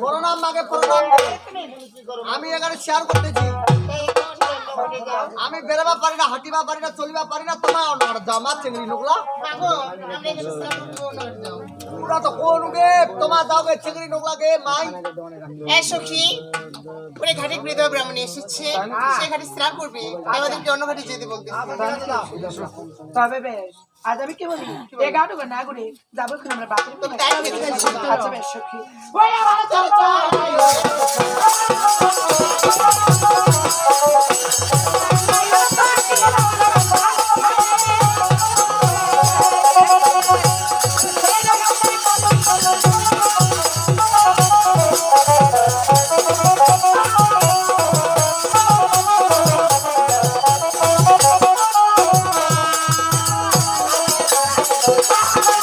প্রণাম মাকে আমি এখানে শেয়ার করতেছি। আমি বেরোবা পারি না হাঁটিবা পারি না চলিবা পারি না, তোমার জামা চিংড়ি লোকলা বাবু, আমরা এখানে স্নান করব, ওনার যাও। পুরা তো কোন তোমার যাও চিংড়ি লোকলা গে মাই। এই সখী, ওরে ঘাটে গৃহীত ব্রাহ্মণ এসেছে। সে ঘাটে স্নান করবে আমাদেরকে অন্য ঘাটে যেতে বলতে তবে বেশ আজ আমি কি বলি? এগারো না করে যাব আমরা বাথরুম তো তাই খেতে যাচ্ছি। আচ্ছা বেশ সখী। ওই আমার চলে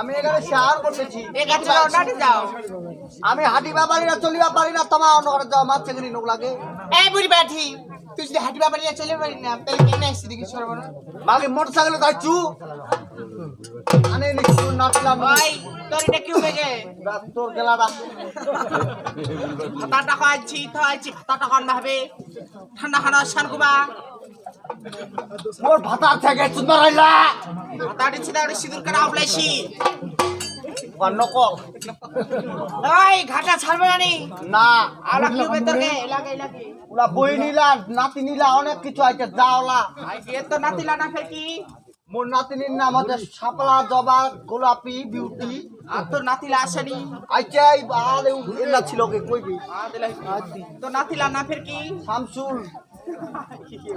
আমি এখানে করতেছি। হাঁটিবা পারি না চলিবা পারি না তোমার অন্য যাও মাছ নোক লাগে। এই বুড়ি বাঠি তুই যদি হাঁটি বাবা নিয়ে চলে পারি না তাহলে কেন আসছি দেখি সরবর বাকি মোটর সাইকেলে আনে নাচলাম তোর এটা কি হয়ে তোর গেলাটা। ভাতাটা খান ভাবে। ঠান্ডা খানা কুবা মোর থেকে ভাতা তাহলে সিঁদুর কাটা উবলাইছি নকল ওই ঘাটা ছাড়বে না নি? কি ওলা বই নিলা নাতি নিলা অনেক কিছু আইছে যাওলা তো নাতিলা না ফের কি মোর নাতিনির নাম হচ্ছে শাপলা জবা গোলাপি বিউটি। আর তোর নাতিলা আসেনি আইছে এই এলা ছিল কে কইবি। তো নাতিলা না ফের কি শামসুল।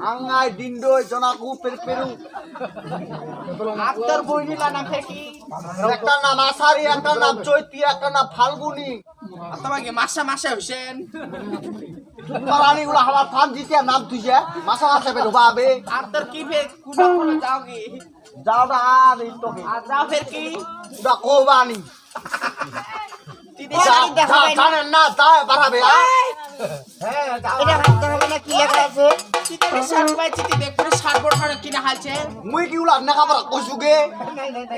আঙ্গাই ডিন্ডই জনাকু পের পেরু। আর তোর বই না ফের কি একটা নাম আসারি একটা নাম চৈতি একটা নাম ফাল্গুনি। তোমাকে মাসা মাসা হোসেন রানী গুলা হালা ফান জিতে নাম তুইছে মাসা মাসা বের বাবে আর তোর কি ফের কুনা কোনা যাও গে যাও না আর তোকে আর যাও ফের কি? দা কোবানি। দিদি জানেন না তাই বাড়াবে এটা হাত ধরে না কি লেখা আছে? চিতে শার্ট পাই চিতে দেখ করে শার্ট বোর্ড হারে কিনা হালছে মুই কি উলা নেকা বড় কইছুগে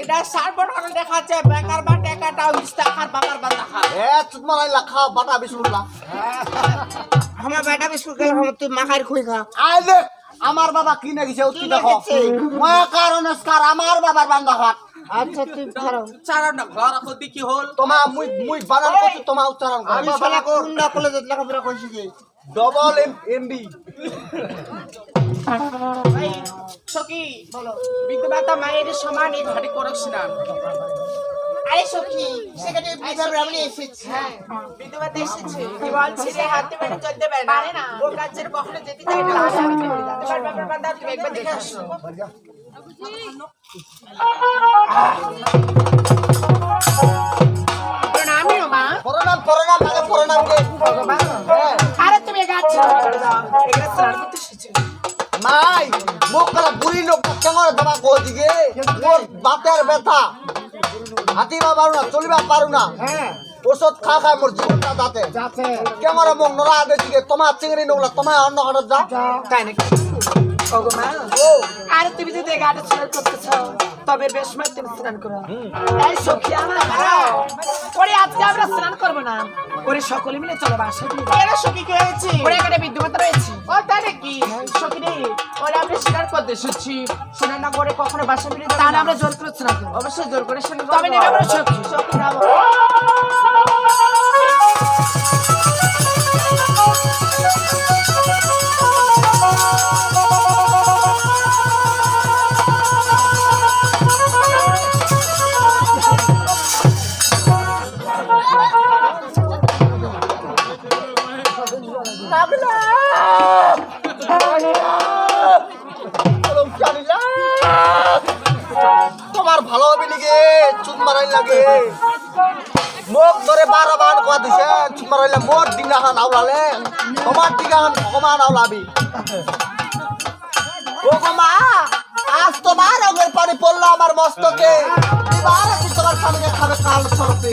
এটা শার্ট বোর্ড হারে দেখাচ্ছে বেকার বা টাকাটা ইস্তাখার বাবার বান্দা খা এ চুতমালাই লাখা বাটা বিস্কুটলা আমার বেটা বিস্কুট খেলে আমার তুই মাখার খুই খা। আই দেখ আমার বাবা কি দেখো। কারণ স্কার আমার বাবার বান্দা হাত আচ্ছা তুই ধরো চারা ঘর রাখতে কি হল তোমা মুই মুই বানান করছি তোমা উচ্চারণ কর আমি শালা কুন্ডা কলেজে লেখাপড়া করছি কি ডবল এম এমবি ভাই সকি বলো বিদ্যুৎ মায়ের সমান এই ঘাটি করছি না আরে সখী সেখানে বিধবা ব্রাহ্মণী এসেছে হ্যাঁ বিদ্যুৎ এসেছে কি বলছি রে হাতে বেড়ে চলতে পারে না ও কাজের কখনো যেতে চাই না তুমি একবার দেখে আসো আরে তুমি গাছ মাই মুখ করা বুড়ি লোক কেমন তোমা কো দিকে মোর বাতের ব্যথা হাঁটিবা পারু না চলিবা পারু না হ্যাঁ ওষুধ খা খা মোর জীবনটা দাতে কেমন দে দিকে তোমার চিংড়ি নগলা তোমার অন্য যা। তাই নাকি? ওগো মা। ও। আরে তুমি যদি এই স্নান করতেছ তবে বেশ তুমি স্নান করো। এই সখী আমার। ওরে আজকে আমরা স্নান করব না। ওরে সকলে মিলে চলো। এরা সখী কি হয়েছে? ওরে এখানে বিদ্যুৎ রয়েছে। ও তাই নাকি? সখী রে ওরা আমরা স্নান করতে এসেছি। স্নান না করে কখনো বাসা ফিরে তাহলে আমরা জোর করে স্নান করব। অবশ্যই জোর করে স্নান তবে নেবে আমরা সখী। সখী মোক ধরে বারো বান কোয়া দিছে চুন হইলে মোর ডিঙাখান আওলালে তোমার ডিঙাখান ভগবান আওলাবি ও আজ তোমার রঙের পানি পড়ল আমার মস্তকে। তোমার সামনে খাবে কাল সরতে